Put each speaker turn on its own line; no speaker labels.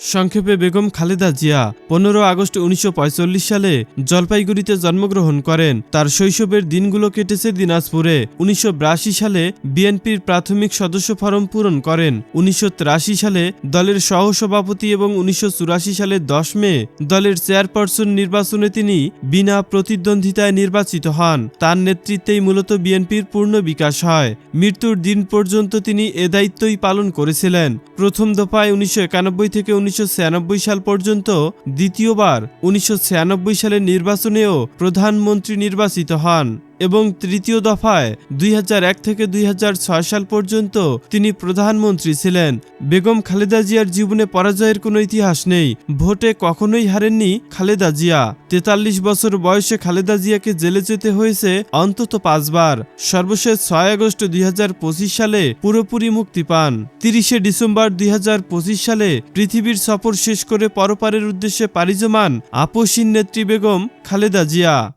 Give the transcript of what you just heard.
সংক্ষেপে বেগম খালেদা জিয়া পনেরো আগস্ট উনিশশো সালে জলপাইগুড়িতে জন্মগ্রহণ করেন। তার শৈশবের দিনগুলো কেটেছে দিনাজপুরে। উনিশশো সালে বিএনপির প্রাথমিক সদস্য ফরম পূরণ করেন। উনিশশো তিরাশি সালে দলের সহসভাপতি এবং উনিশশো চুরাশি সালে দশ মে দলের চেয়ারপারসন নির্বাচনে তিনি বিনা প্রতিদ্বন্দ্বিতায় নির্বাচিত হন। তার নেতৃত্বেই মূলত বিএনপির পূর্ণ বিকাশ হয়। মৃত্যুর দিন পর্যন্ত তিনি এ দায়িত্বই পালন করেছিলেন। প্রথম দফায় উনিশশো একানব্বই থেকে উনিশশো ছিয়ানব্বই সাল পর্যন্ত দ্বিতীয়বার উনিশশো ছিয়ানব্বই সালের নির্বাচনেও প্রধানমন্ত্রী নির্বাচিত হন। এবং তৃতীয় দফায় দুই হাজার এক থেকে দুই হাজার ছয় সাল পর্যন্ত তিনি প্রধানমন্ত্রী ছিলেন। বেগম খালেদা জিয়ার জীবনে পরাজয়ের কোনো ইতিহাস নেই। ভোটে কখনোই হারেননি খালেদা জিয়া। তেতাল্লিশ বছর বয়সে খালেদা জিয়াকে জেলে যেতে হয়েছে অন্তত পাঁচবার। সর্বশেষ ছয় আগস্ট দুই হাজার পঁচিশ সালে পুরোপুরি মুক্তি পান। তিরিশে ডিসেম্বর দুই হাজার পঁচিশ সালে পৃথিবীর সফর শেষ করে পরপারের উদ্দেশ্যে পাড়ি জমান নেত্রী বেগম খালেদা জিয়া।